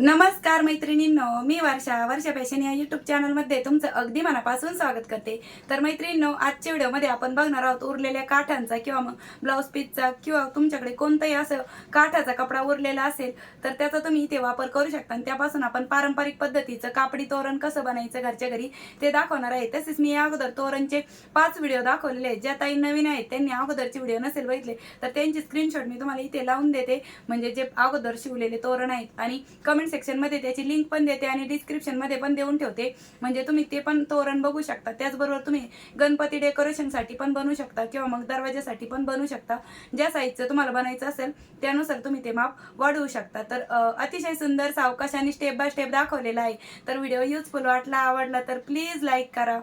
नमस्कार मैत्रिणींनो मी वर्षा वर्षा फॅशन या युट्यूब चॅनलमध्ये तुमचं अगदी मनापासून स्वागत करते. तर मैत्रिणींनो आजच्या व्हिडिओमध्ये आपण बघणार आहोत उरलेल्या काठांचा किंवा मग ब्लाऊज पीसचा किंवा तुमच्याकडे कोणताही असं काठाचा कपडा उरलेला असेल तर त्याचा तुम्ही इथे वापर करू शकता. आणि त्यापासून आपण पारंपरिक पद्धतीचं कापडी तोरण कसं बनायचं घरच्या घरी ते दाखवणार आहे. तसेच मी या अगोदर तोरणचे पाच व्हिडिओ दाखवलेले आहेत. ज्या ताई नवीन आहेत त्यांनी अगोदरचे व्हिडिओ नसेल बघितले तर त्यांची स्क्रीनशॉट मी तुम्हाला इथे लावून देते. म्हणजे जे अगोदर शिवलेले तोरण आहेत. आणि कमेंट कमेंट सेक्शनमध्ये त्याची लिंक पण देते आणि डिस्क्रिप्शनमध्ये पण देऊन ठेवते. म्हणजे तुम्ही ते पण तोरण बघू शकता. त्याचबरोबर तुम्ही गणपती डेकोरेशनसाठी पण बनवू शकता किंवा मग दरवाजासाठी पण बनवू शकता. ज्या साईजचं तुम्हाला बनायचं असेल त्यानुसार तुम्ही ते माप वाढवू शकता. तर अतिशय सुंदर सावकाश आणि स्टेप बाय स्टेप दाखवलेला आहे. तर व्हिडिओ युजफुल वाटला आवडला तर प्लीज लाईक करा.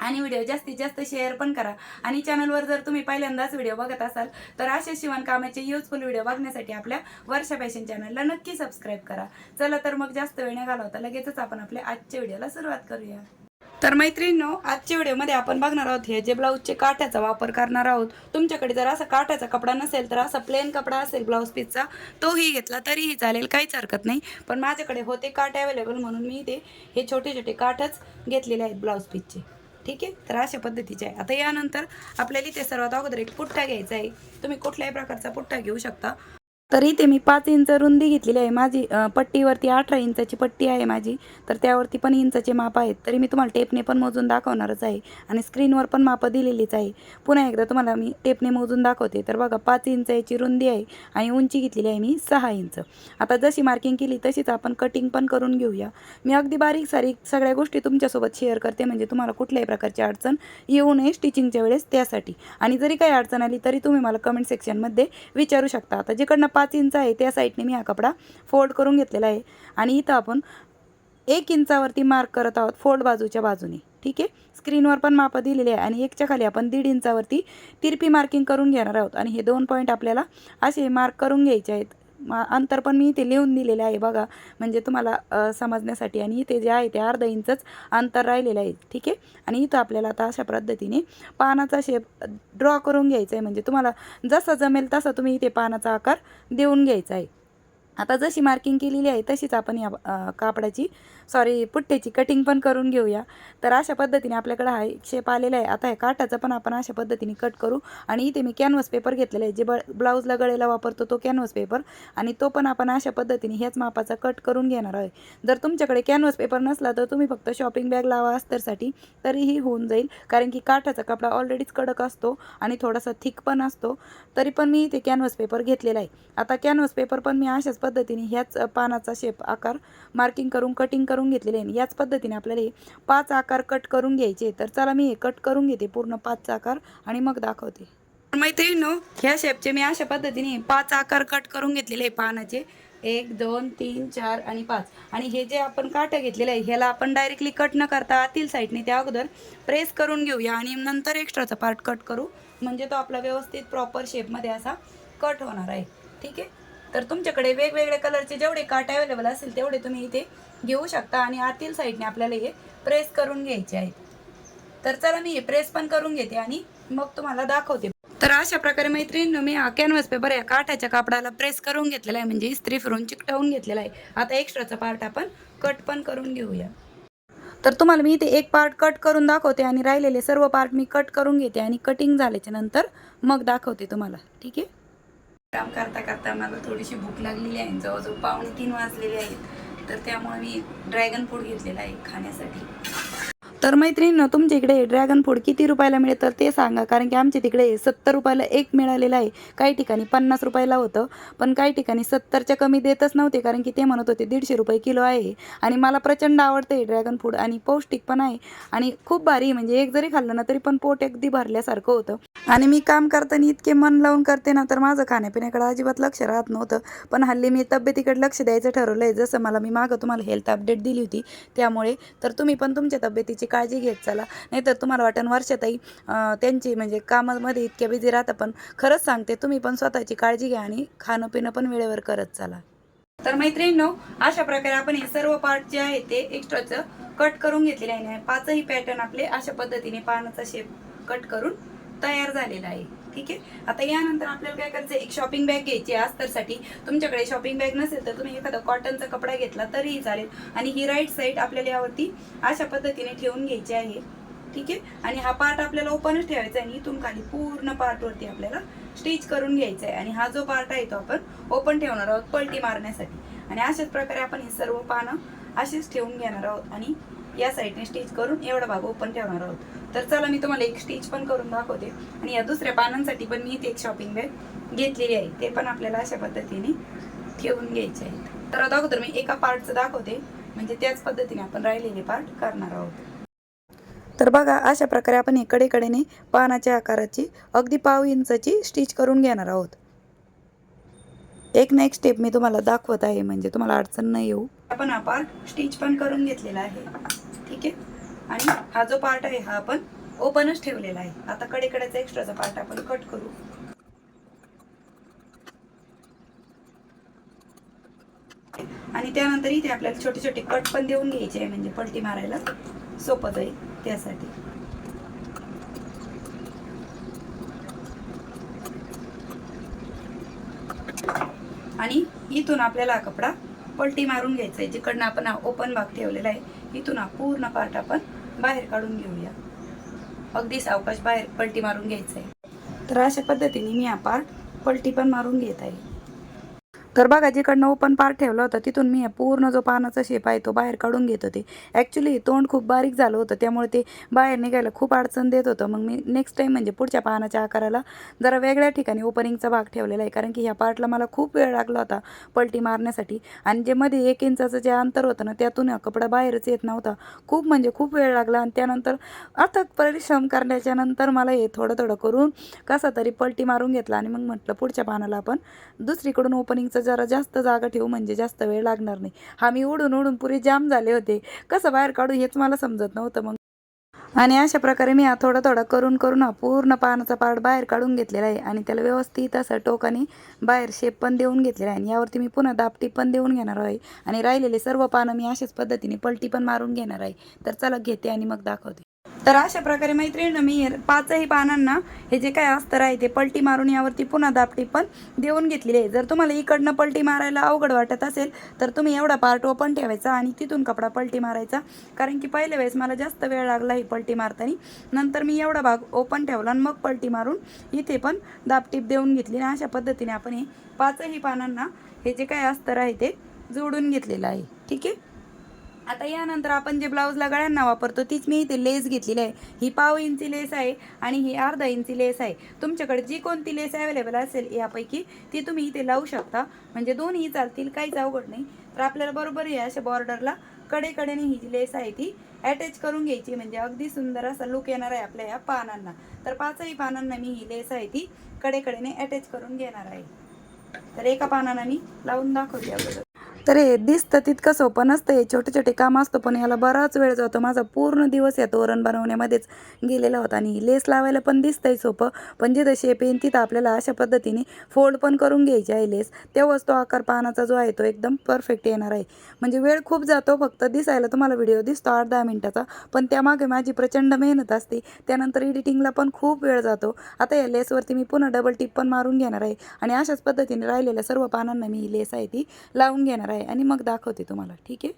आणि व्हिडिओ जास्तीत जास्त शेअर पण करा. आणि चॅनलवर जर तुम्ही पहिल्यांदाच व्हिडिओ बघत असाल तर असे शिवणकामाचे युजफुल व्हिडिओ बघण्यासाठी आपल्या वर्षा फॅशन चॅनलला नक्की सबस्क्राईब करा. चला तर मग जास्त वेळ न घालवता लगेचच आपण आपल्या आजच्या व्हिडिओला सुरुवात करूया. तर मैत्रिणींनो आजच्या व्हिडिओमध्ये आपण बघणार आहोत हे जे ब्लाऊजचे काठ्याचा वापर करणार आहोत तुमच्याकडे जर असा काट्याचा कपडा नसेल तर असा प्लेन कपडा असेल ब्लाऊज पीसचा तोही घेतला तरीही चालेल काहीच हरकत नाही. पण माझ्याकडे होते काठ अवेलेबल म्हणून मी ते हे छोटे छोटे काठच घेतलेले आहेत ब्लाऊज पीसचे ठीक आहे? तर अशा पद्धतीचे आहे. आता यानंतर आपल्याला इथे सर्वात अगोदर एक पुठ्ठा घ्यायचा आहे. तुम्ही कुठल्याही प्रकारचा पुठ्ठा घेऊ शकता. तर इथे मी पाच इंच रुंदी घेतलेली आहे. माझी पट्टीवरती अठरा इंचाची पट्टी आहे माझी. तर त्यावरती पण इंचाचे माप आहेत. तरी मी तुम्हाला टेपने पण मोजून दाखवणारच आहे. आणि स्क्रीनवर पण मापं दिलेलीच आहे. पुन्हा एकदा तुम्हाला मी टेपने मोजून दाखवते. तर बघा पाच इंच याची रुंदी आहे आणि उंची घेतलेली आहे मी सहा इंच. आता जशी मार्किंग केली तशीच आपण कटिंग पण करून घेऊया. मी अगदी बारीक सारीक सगळ्या गोष्टी तुमच्यासोबत शेअर करते. म्हणजे तुम्हाला कुठल्याही प्रकारची अडचण येऊ नये स्टिचिंगच्या वेळेस त्यासाठी. आणि जरी काही अडचण आली तरी तुम्ही मला कमेंट सेक्शनमध्ये विचारू शकता. आता जिकडनं पाच इंच आहे त्या साईडने मी हा कपडा फोल्ड करून घेतलेला आहे. आणि इथं आपण एक इंचावरती मार्क करत आहोत फोल्ड बाजूच्या बाजूने. ठीक आहे? स्क्रीनवर पण मापं दिलेली आहे आणि एकच्या खाली आपण दीड इंचावरती तिरपी मार्किंग करून घेणार आहोत. आणि हे दोन पॉईंट आपल्याला असे मार्क करून घ्यायचे आहेत. अंतर पण मी इथे लिहून दिलेले आहे बघा. म्हणजे तुम्हाला समजण्यासाठी आणि इथे जे आहे ते अर्धा इंचच अंतर राहिलेलं आहे. ठीक आहे? आणि इथं आपल्याला आता अशा पद्धतीने पानाचा शेप ड्रॉ करून घ्यायचा आहे. म्हणजे तुम्हाला जसं जमेल तसा तुम्ही इथे पानाचा आकार देऊन घ्यायचा आहे. आता जशी मार्किंग केलेली आहे तशीच आपण या कापडाची सॉरी पुठ्ठ्याची कटिंग पण करून घेऊया. तर अशा पद्धतीने आपल्याकडे हा एक शेप आलेला आहे. आता हे काठाचं पण आपण अशा पद्धतीने कट करू आणि इथे मी कॅनव्हस पेपर घेतलेला आहे. जे ब ब्लाऊजला गळेला वापरतो तो कॅनव्हस पेपर आणि तो पण आपण अशा पद्धतीने ह्याच मापाचा कट करून घेणार आहे. जर तुमच्याकडे कॅनव्हस पेपर नसला तर तुम्ही फक्त शॉपिंग बॅग लावा अस्तरसाठी तरीही होऊन जाईल. कारण की काठाचा कपडा ऑलरेडीच कडक असतो आणि थोडासा थिक पण असतो. तरी पण मी इथे कॅनव्हस पेपर घेतलेला आहे. आता कॅनव्हस पेपर पण मी अशाच पद्धतीने ह्याच पानाचा शेप आकार मार्किंग करून कटिंग करून घेतलेले आहे. याच पद्धतीने आपल्याला हे पाच आकार कट करून घ्यायचे तर चला मी हे कट करून घेते. पूर्ण पाच आकार आणि मग दाखवते. मैत्रिणीनो ह्या शेपचे मी अशा पद्धतीने पाच आकार कट करून घेतलेले आहे पानाचे. एक दोन तीन चार आणि पाच. आणि हे जे आपण काठं घेतलेलं आहे ह्याला आपण डायरेक्टली कट न करता आतील साईडने त्या अगोदर प्रेस करून घेऊया. आणि नंतर एक्स्ट्राचा पार्ट कट करू. म्हणजे तो आपला व्यवस्थित प्रॉपर शेपमध्ये असा कट होणार आहे. ठीक आहे? तर तुमच्याकडे वेगवेगळ्या कलरचे जेवढे काट अवेलेबल असेल तेवढे तुम्ही इथे घेऊ शकता आणि आतील साईडने आपल्याला हे प्रेस करून घ्यायचे आहेत. तर चला मी हे प्रेस पण करून घेते आणि मग तुम्हाला दाखवते. तर अशा प्रकारे मैत्रिणीनं मी हा कॅनव्हस पेपर या काठाच्या कापडाला प्रेस करून घेतलेला आहे. म्हणजे इस्त्री फिरून चिकटवून घेतलेला आहे. आता एक्स्ट्राचा पार्ट आपण कट पण करून घेऊया. तर तुम्हाला मी इथे एक पार्ट कट करून दाखवते आणि राहिलेले सर्व पार्ट मी कट करून घेते आणि कटिंग झाल्याच्यानंतर मग दाखवते तुम्हाला. ठीक आहे? काम करता करता मला थोडीशी भूक लागलेली आहे. जवळजवळ पावणे तीन वाजलेले आहेत. तर त्यामुळे मी ड्रॅगन फ्रूट घेतलेला आहे खाण्यासाठी. तर मैत्रिणीनं तुमच्या इकडे ड्रॅगन फ्रूट किती रुपयाला मिळतं ते सांगा. कारण की आमच्या तिकडे सत्तर रुपयाला एक मिळालेलं आहे. काही ठिकाणी पन्नास रुपयाला होतं. पण काही ठिकाणी सत्तरच्या कमी देतच नव्हते. कारण की ते म्हणत होते दीडशे रुपये किलो आहे आणि मला प्रचंड आवडते आहे ड्रॅगन फ्रूट आणि पौष्टिक पण आहे. आणि खूप भारी म्हणजे एक जरी खाल्लं ना तरी पण पोट अगदी भरल्यासारखं होतं. आणि मी काम करताना इतके मन लावून करते ना तर माझं खाण्यापिण्याकडे अजिबात लक्ष राहत नव्हतं. पण हल्ली मी तब्येतीकडे लक्ष द्यायचं ठरवलं आहे जसं मला मी मागं तुम्हाला हेल्थ अपडेट दिली होती त्यामुळे. तर तुम्ही पण तुमच्या तब्येतीची काळजी घेत चला. नाहीतर तुम्हाला वाटण वर्षाताई त्यांची म्हणजे कामामध्ये इतक्या बिझी राहता पण खरंच सांगते तुम्ही पण स्वतःची काळजी घ्या आणि खाणं पिणं पण वेळेवर करत चला. तर मैत्रिणींनो अशा प्रकारे आपण हे सर्व पार्ट जे आहे ते एक्स्ट्राचं कट करून घेतलेले आहे. पाचही पॅटर्न आपले अशा पद्धतीने पानाचा शेप कट करून तयार झालेला आहे. ठीक आहे? आता यानंतर आपल्याला काय करायचं एक शॉपिंग बॅग घ्यायची आहे अस्तरसाठी. तुमच्याकडे शॉपिंग बॅग नसेल तर तुम्ही एखादा कॉटनचा कपडा घेतला तरीही चालेल. आणि ही राईट साईड आपल्याला यावरती अशा पद्धतीने ठेवून घ्यायची आहे. ठीक आहे? आणि हा पार्ट आपल्याला ओपनच ठेवायचा आहे आणि इथून खाली पूर्ण पार्टवरती आपल्याला स्टिच करून घ्यायचा आहे. आणि हा जो पार्ट आहे तो आपण ओपन ठेवणार आहोत पलटी मारण्यासाठी. आणि अशाच प्रकारे आपण हे सर्व पानं असेच ठेवून घेणार आहोत. आणि या साईडने स्टिच करून एवढा भाग ओपन ठेवणार आहोत. तर चला मी तुम्हाला एक स्टिच पण करून दाखवते. आणि या दुसऱ्या पानांसाठी पण मी इथे एक शॉपिंग बॅग घेतलेली आहे. ते पण आपल्याला अशा पद्धतीने ठेवून घ्यायचे आहेत. तर अगोदर मी एका पार्टचं दाखवते. म्हणजे त्याच पद्धतीने आपण राहिलेले पार्ट करणार आहोत. तर बघा अशा प्रकारे आपण इकडे कडेने पानाच्या आकाराची अगदी पाव इंचाची स्टिच करून घेणार आहोत. एक ना एक स्टेप मी तुम्हाला दाखवत आहे. म्हणजे तुम्हाला अडचण नाही येऊ. आपण हा पार्ट स्टिच पण करून घेतलेला आहे. ठीक आहे? आणि हा जो पार्ट आहे हा आपण ओपनच ठेवलेला आहे. आता कडेकड्याचा एक्स्ट्राचा पार्ट आपण कट करू. आणि त्यानंतर इथे आपल्याला छोटे छोटे कट पण देऊन घ्यायचे आहे म्हणजे पलटी मारायला सोपं जाईल त्यासाठी. आणि इथून आपल्याला हा कपडा पलटी मारून घ्यायचा आहे. जिकडनं आपण हा ओपन भाग ठेवलेला आहे इथून हा पूर्ण पार्ट आपण बाहेर काढून घेऊया. अगदी सावकाश बाहेर पलटी मारून घ्यायचं आहे तर अशा पद्धतीने मी हा पार्ट पलटी पण मारून घेत आहे. तर बघा जिकडनं ओपन पार्ट ठेवला होता तिथून मी पूर्ण जो पानाचा शेप आहे तो बाहेर काढून घेत होते. ॲक्च्युली तोंड खूप बारीक झालं होतं त्यामुळे ते बाहेर निघायला खूप अडचण देत होतं. मग मी नेक्स्ट टाईम म्हणजे पुढच्या पानाच्या आकाराला जरा वेगळ्या ठिकाणी ओपनिंगचा भाग ठेवलेला आहे कारण की ह्या पार्टला मला खूप वेळ लागला होता पलटी मारण्यासाठी. आणि जे मध्ये एक इंचाचं जे अंतर होतं ना त्यातून कपडा बाहेरच येत नव्हता. खूप म्हणजे खूप वेळ लागला आणि त्यानंतर अथक परिश्रम करण्याच्या नंतर मला हे थोडं थोडं करून कसा तरी पलटी मारून घेतला आणि मग म्हटलं पुढच्या पानाला आपण दुसरीकडून ओपनिंगचं जरा जास्त जागा ठेवू म्हणजे जास्त वेळ लागणार नाही. हा मी उडून उडून पुरे जाम झाले होते. कसं बाहेर काढू हेच मला समजत नव्हतं मग. आणि अशा प्रकारे मी हा थोडा थोडा करून करून हा पूर्ण पानाचा पार्ट बाहेर काढून घेतलेला आहे. आणि त्याला व्यवस्थित असं टोकाने बाहेर शेप पण देऊन घेतलेला आहे. आणि यावरती मी पुन्हा दापटी पण देऊन घेणार आहे. आणि राहिलेले सर्व पानं मी अशाच पद्धतीने पलटी पण मारून घेणार आहे. तर चला घेते आणि मग दाखवते. तर अशा प्रकारे मैत्रिणीनं मी पाचही पानांना हे जे काय अस्तर आहे ते पलटी मारून यावरती पुन्हा दापटी पण देऊन घेतलेली आहे. जर तुम्हाला इकडनं पलटी मारायला अवघड वाटत असेल तर तुम्ही एवढा पार्ट ओपन ठेवायचा आणि तिथून कपडा पलटी मारायचा. कारण की पहिल्या वेळेस मला जास्त वेळ लागला ही पलटी मारताना. नंतर मी एवढा भाग ओपन ठेवला आणि मग पलटी मारून इथे पण दापटीप देऊन घेतली. आणि अशा पद्धतीने आपण हे पाचही पानांना हे जे काय अस्तर आहे ते जोडून घेतलेलं आहे. ठीक आहे? आता यानंतर आपण जे ब्लाऊजला गळ्यांना वापरतो तीच मी इथे लेस घेतलेली आहे. ही पाव इंची लेस आहे आणि ही अर्धा इंची लेस आहे. तुमच्याकडे जी कोणती लेस अवेलेबल असेल यापैकी ती तुम्ही इथे लावू शकता. म्हणजे दोन्ही चालतील काहीच अवघड नाही. तर आपल्याला बरोबर या अशा बॉर्डरला कडेकडेने ही जी लेस आहे ती अटॅच करून घ्यायची. म्हणजे अगदी सुंदर असा लुक येणार आहे आपल्या या पानांना. तर पाचही पानांना मी ही लेस आहे ती कडेकडेने अटॅच करून घेणार आहे. तर एका पानांना मी लावून दाखवते अगोदर. तर हे दिसतं तितकं सोपं नसतं. हे छोटे छोटे काम असतं पण याला बराच वेळ जातो. माझा पूर्ण दिवस या तोरण बनवण्यामध्येच गेलेला होता. आणि लेस लावायला पण दिसतंय सोपं पण जिथं शेप येईन तिथं आपल्याला अशा पद्धतीने फोल्ड पण करून घ्यायची आहे लेस तेव्हाच तो आकार पानाचा जो आहे तो एकदम परफेक्ट येणार आहे. म्हणजे वेळ खूप जातो फक्त दिसायला. तुम्हाला व्हिडिओ दिसतो आठ दहा मिनटाचा पण त्यामागे माझी प्रचंड मेहनत असते. त्यानंतर एडिटिंगला पण खूप वेळ जातो. आता या लेसवरती मी पुन्हा डबल टिप पण मारून घेणार आहे. आणि अशाच पद्धतीने राहिलेल्या सर्व पानांना मी ही लेस आहे ती लावून घेणार आहे. आणि मग दाखवते तुम्हाला ठीक आहे?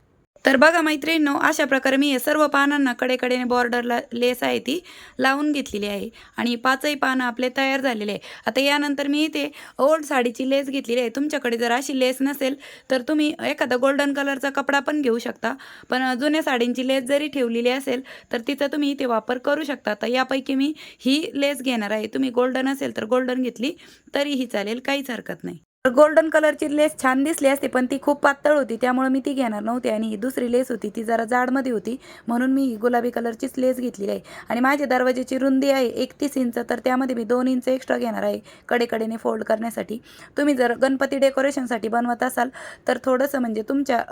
तर बघा मैत्रिणींनो अशा प्रकारे मी सर्व पानांना कडेकडेने बॉर्डरला लेस आहे ती लावून घेतलेली आहे आणि पाचही पानं आपले तयार झालेले आहे. आता यानंतर मी इथे ओल्ड साडीची लेस घेतलेली आहे. तुमच्याकडे जर अशी लेस नसेल तर तुम्ही एखादा गोल्डन कलरचा कपडा पण घेऊ शकता. पण जुन्या साडींची लेस जरी ठेवलेली असेल तर तिचा तुम्ही इथे वापर करू शकता. तर यापैकी मी ही लेस घेणार आहे. तुम्ही गोल्डन असेल तर गोल्डन घेतली तरीही चालेल काहीच हरकत नाही. गोल्डन कलरची लेस छान दिसली असते पण ती खूप पातळ होती. त्यामुळे मी ती घेणार नव्हती आणि ही दुसरी लेस होती. ती जरा जाडमध्ये होती म्हणून मी ही गुलाबी कलरचीच लेस घेतलेली आहे. आणि माझ्या दरवाजाची रुंदी आहे एकतीस इंच तर त्यामध्ये मी दोन इंच एक्स्ट्रा घेणार आहे कडेकडेने फोल्ड करण्यासाठी. तुम्ही जर गणपती डेकोरेशनसाठी बनवत असाल तर थोडंसं म्हणजे तुमच्या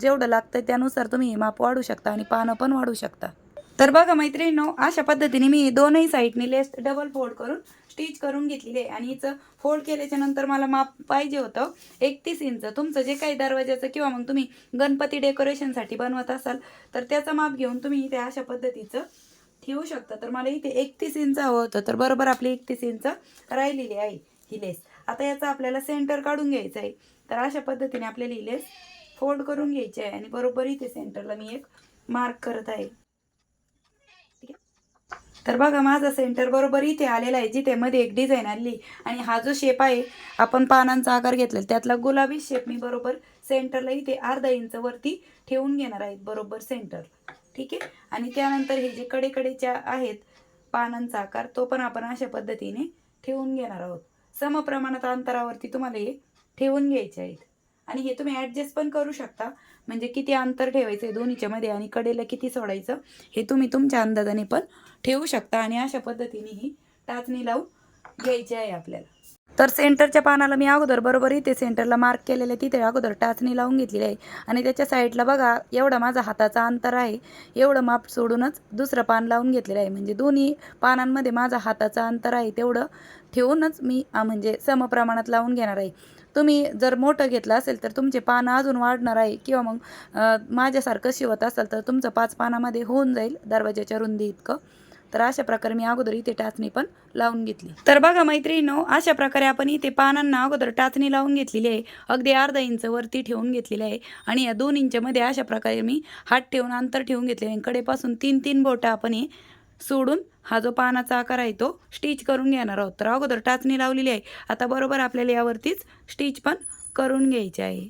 जेवढं लागतं त्यानुसार तुम्ही हे माप वाढू शकता आणि पानं पण वाढू शकता. तर बघा मैत्रिणीनो अशा पद्धतीने मी दोनही साईडने लेस डबल फोल्ड करून स्टिच करून घेतलेली आहे. आणि हिचं फोल्ड केल्याच्यानंतर मला माप पाहिजे होतं एकतीस इंच. तुमचं जे काही दरवाजाचं किंवा मग तुम्ही गणपती डेकोरेशनसाठी बनवत असाल तर त्याचा माप घेऊन तुम्ही इथे अशा पद्धतीचं ठेवू शकता. तर मला इथे एकतीस इंच हवं होतं. तर बरोबर आपली एकतीस इंच राहिलेली आहे ही लेस आता याचा आपल्याला सेंटर काढून घ्यायचं आहे. तर अशा पद्धतीने आपल्याला ही लेस फोल्ड करून घ्यायची आहे. आणि बरोबर इथे सेंटरला मी एक मार्क करत आहे. तर बघा माझा सेंटर बरोबर इथे आलेला आहे जिथे मध्ये एक डिझाईन आली आणि हा जो शेप आहे आपण पानांचा आकार घेतलेला त्यातला गुलाबी शेप मी बरोबर सेंटरला इथे अर्धा इंच वरती ठेवून घेणार आहेत बरोबर सेंटर ठीक आहे? आणि त्यानंतर हे जे कडेकडेच्या आहेत पानांचा आकार तो पण आपण अशा पद्धतीने ठेवून घेणार आहोत. समप्रमाणात अंतरावरती तुम्हाला हे ठेवून घ्यायचे आहेत. आणि हे तुम्ही ॲडजस्ट पण करू शकता. म्हणजे किती अंतर ठेवायचं आहे दोन्हीच्या मध्ये आणि कडेला किती सोडायचं हे तुम्ही तुमच्या अंदाजाने पण ठेवू शकता आणि अशा पद्धतीने ही टाचणी लावून घ्यायची आहे आपल्याला. तर सेंटरच्या पानाला मी अगोदर बरोबर इथे सेंटरला मार्क केलेलं आहे तिथे अगोदर टाचणी लावून घेतलेली आहे. आणि त्याच्या साईडला बघा एवढा माझा हाताचा अंतर आहे. एवढं माप सोडूनच दुसरं पान लावून घेतलेलं आहे. म्हणजे दोन्ही पानांमध्ये माझा हाताचा अंतर आहे तेवढं ठेवूनच मी म्हणजे समप्रमाणात लावून घेणार आहे. तुम्ही जर मोठं घेतलं असेल तर तुमचे पानं अजून वाढणार आहे. किंवा मग माझ्यासारखं शिवत असाल तर तुमचं पाच पानामध्ये होऊन जाईल दरवाजाच्या रुंदी इतकं. तर अशा प्रकारे मी अगोदर इथे टाचणी पण लावून घेतली. तर बघा मैत्रिणीनो अशा प्रकारे आपण इथे पानांना अगोदर टाचणी लावून घेतलेली आहे. अगदी अर्धा इंच वरती ठेवून घेतलेली आहे. आणि या दोन इंचमध्ये अशा प्रकारे मी हात ठेवून अंतर ठेवून घेतले आहे. कडेपासून तीन तीन बोटं आपण हे सोडून हा जो पानाचा आकार आहे तो स्टिच करून घेणार आहोत. तर अगोदर टाचणी लावलेली आहे. आता बरोबर आपल्याला यावरतीच स्टिच पण करून घ्यायची आहे.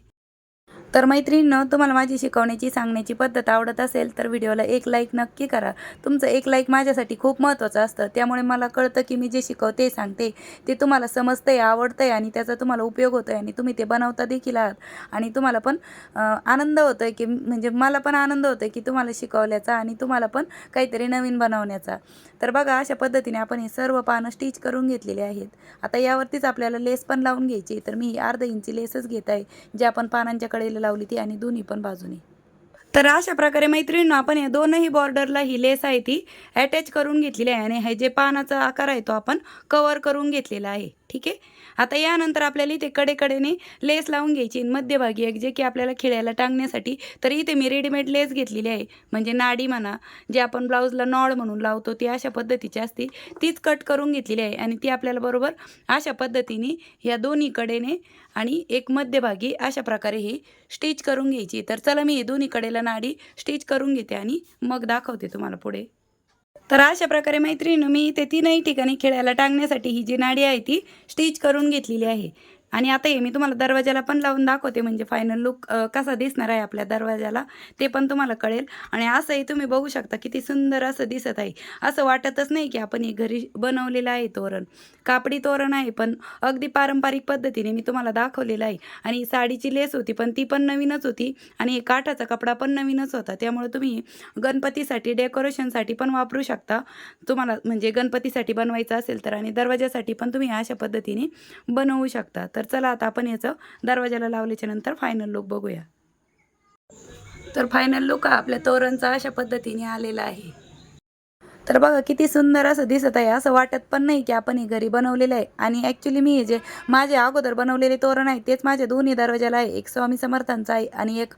तर मैत्रिणीनं तुम्हाला माझी शिकवण्याची सांगण्याची पद्धत आवडत असेल तर व्हिडिओला एक लाईक नक्की करा. तुमचं एक लाईक माझ्यासाठी खूप महत्त्वाचं असतं. त्यामुळे मला कळतं की मी जे शिकवते सांगते ते तुम्हाला समजतं आहे आवडतं आहे आणि त्याचा तुम्हाला उपयोग होतो आहे आणि तुम्ही ते बनवता देखील आहात. आणि तुम्हाला पण आनंद होतो आहे की म्हणजे मला पण आनंद होतो आहे की तुम्हाला शिकवल्याचा आणि तुम्हाला पण काहीतरी नवीन बनवण्याचा. तर बघा अशा पद्धतीने आपण हे सर्व पानं स्टिच करून घेतलेले आहेत. आता यावरतीच आपल्याला लेस पण लावून घ्यायची तर मी ही इंची लेसच घेत आहे जे आपण पानांच्या कडेला लावली ती आणि दोन्ही पण बाजूने. तर अशा प्रकारे मैत्रिणीनं आपण या दोनही बॉर्डरला ही लेस आहे ती अटॅच करून घेतलेली आहे आणि हे जे पानाचा आकार आहे तो आपण कवर करून घेतलेला आहे. ठीक आहे? आता यानंतर आपल्याला इथे कडेकडेने लेस लावून घ्यायची आणि मध्यभागी एक जे की आपल्याला खिळ्याला टांगण्यासाठी तर इथे मी रेडीमेड लेस घेतलेली आहे. म्हणजे नाडी म्हणा जे आपण ब्लाऊजला नॉड म्हणून लावतो ती अशा पद्धतीची असते. तीच कट करून घेतलेली आहे आणि ती आपल्याला बरोबर अशा पद्धतीने या दोन्ही कडेने आणि एक मध्यभागी अशा प्रकारे ही स्टिच करून घ्यायची. तर चला मी हे दोन्ही कडेला नाडी स्टिच करून घेते आणि मग दाखवते तुम्हाला पुढे. तर अशा प्रकारे मैत्रिणी मी इथे तीनही ठिकाणी खेळायला टांगण्यासाठी ही जी नाडी आहे ती स्टिच करून घेतलेली आहे. आणि आता हे मी तुम्हाला दरवाजाला पण लावून दाखवते म्हणजे फायनल लुक कसा दिसणार आहे आपल्या दरवाजाला ते पण तुम्हाला कळेल. आणि असंही तुम्ही बघू शकता किती सुंदर असं दिसत आहे. असं वाटतच नाही की आपण हे घरी बनवलेलं आहे तोरण. कापडी तोरण आहे पण अगदी पारंपरिक पद्धतीने मी तुम्हाला दाखवलेलं आहे. आणि साडीची लेस होती पण ती पण नवीनच होती. आणि काठाचा कपडा पण नवीनच होता. त्यामुळे तुम्ही गणपतीसाठी डेकोरेशनसाठी पण वापरू शकता. तुम्हाला म्हणजे गणपतीसाठी बनवायचं असेल तर आणि दरवाजासाठी पण तुम्ही अशा पद्धतीने बनवू शकता. तर चला आता आपण याचं दरवाजाला लावल्याच्या नंतर फायनल लुक बघूया. तर फायनल लुक आपल्या तोरणचा अशा पद्धतीने आलेला आहे. तर बघा किती सुंदर असं दिसत आहे. असं वाटत पण नाही की आपण हे घरी बनवलेलं आहे. आणि ॲक्च्युली मी हे जे माझे अगोदर बनवलेले तोरण आहे तेच माझ्या दोन्ही दरवाजाला आहे. एक स्वामी समर्थांचा आहे आणि एक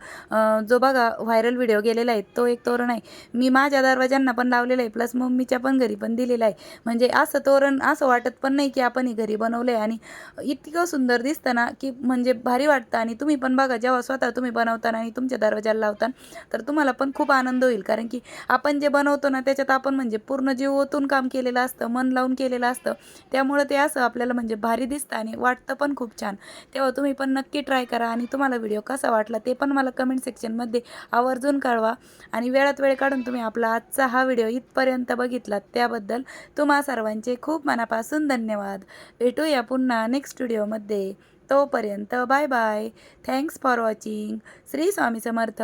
जो बघा व्हायरल व्हिडिओ गेलेला आहे तो एक तोरण आहे. मी माझ्या दरवाजांना पण लावलेला आहे प्लस मम्मीच्या पण घरी पण दिलेला आहे. म्हणजे असं तोरण असं वाटत पण नाही की आपण हे घरी बनवलं आहे आणि इतकं सुंदर दिसतं ना की म्हणजे भारी वाटतं. आणि तुम्ही पण बघा जेव्हा स्वतः तुम्ही बनवताना आणि तुमच्या दरवाजाला लावताना तर तुम्हाला पण खूप आनंद होईल. कारण की आपण जे बनवतो ना त्याच्यात आपण म्हणजे म्हणजे पूर्ण जीव ओतून काम केलेलं असतं मन लावून केलेलं असतं. त्यामुळं ते असं आपल्याला म्हणजे भारी दिसतं आणि वाटतं पण खूप छान. तेव्हा तुम्ही पण नक्की ट्राय करा आणि तुम्हाला व्हिडिओ कसा वाटला ते पण मला कमेंट सेक्शनमध्ये आवर्जून कळवा. आणि वेळात वेळ काढून तुम्ही आपला आजचा हा व्हिडिओ इथपर्यंत बघितलात त्याबद्दल तुम्हा सर्वांचे खूप मनापासून धन्यवाद. भेटूया पुन्हा नेक्स्ट व्हिडिओमध्ये. तोपर्यंत bye bye thanks for watching Shri Swami Samarth.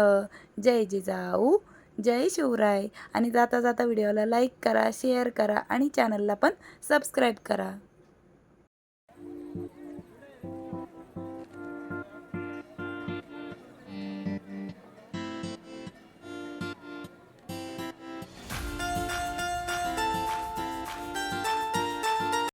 जय जिजाऊ. जय शिवराय. आणि जाता जाता व्हिडिओला लाईक करा शेअर करा आणि चॅनलला पण सबस्क्राईब करा.